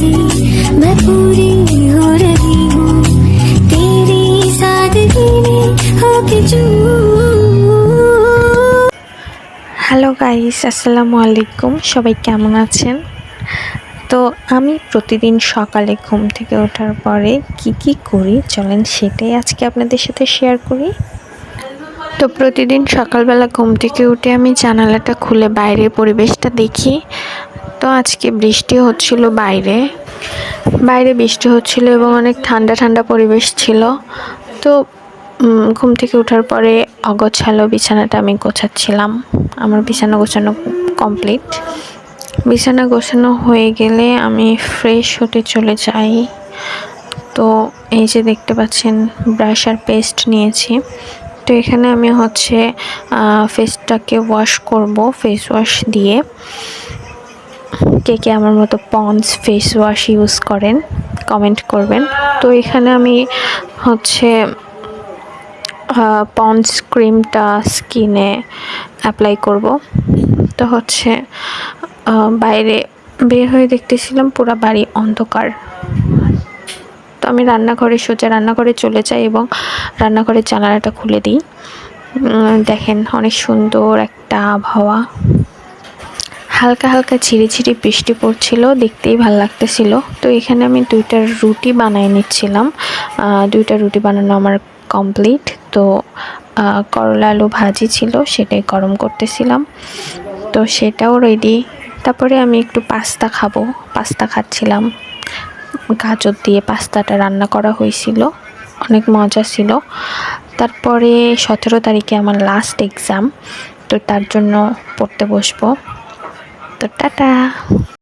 तुझे मैं पूरी हो रही हूँ तेरी सादगी में होके चूर হ্যালো গাইস আসসালামু আলাইকুম সবাই কেমন আছেন তো আমি প্রতিদিন সকালে ঘুম থেকে ওঠার পরে কি কি করি চলেন সেটাই আজকে আপনাদের সাথে শেয়ার করি তো প্রতিদিন সকালবেলা ঘুম থেকে উঠে আমি জানালাটা খুলে বাইরের পরিবেশটা দেখি তো আজকে বৃষ্টি হচ্ছিল বাইরে। বাইরে বৃষ্টি হচ্ছিল এবং অনেক ঠান্ডা ঠান্ডা পরিবেশ ছিল। তো ঘুম থেকে ওঠার পরে অগোছালো বিছানাটা আমি গোছাচ্ছিলাম। আমার বিছানা গোছানো কমপ্লিট। বিছানা গোছানো হয়ে গেলে আমি ফ্রেশ হতে চলে যাই। তো, এই যে দেখতে পাচ্ছেন, ব্রাশ আর পেস্ট নিয়েছি। তো, এখানে আমি হচ্ছে ফেসটাকে ওয়াশ করব ফেস ওয়াশ দিয়ে। কে কে আমার মতো পন্স ফেস ওয়াশ ইউজ করেন কমেন্ট করবেন। তো এখানে আমি হচ্ছে পন্স ক্রিমটা স্কিনে অ্যাপ্লাই করব। তো হচ্ছে বাইরে বের হয়ে দেখতেছিলাম, পুরো বাড়ি অন্ধকার। তো আমি রান্নাঘরে সোজা রান্নাঘরে চলে যাই এবং রান্নাঘরের জানালাটা খুলে দিই। দেখেন অনেক সুন্দর একটা আবহাওয়া। হালকা হালকা ঝিরিঝিরি বৃষ্টি পড়ছিল, দেখতেই ভালো লাগতেছিল। তো এখানে আমি দুইটা রুটি বানাই নিচ্ছিলাম। দুইটা রুটি বানানো আমার কমপ্লিট। তো করলা আলু ভাজি ছিল, সেটাই গরম করতেছিলাম। তো সেটাও রেডি তারপরে আমি একটু পাস্তা খাব। পাস্তা খাচ্ছিলাম। গাজর দিয়ে পাস্তাটা রান্না করা হয়েছিল। অনেক মজা ছিল। তারপরে সতেরো তারিখে আমার লাস্ট এক্সাম তো তার জন্য পড়তে বসবো। তো টাটা।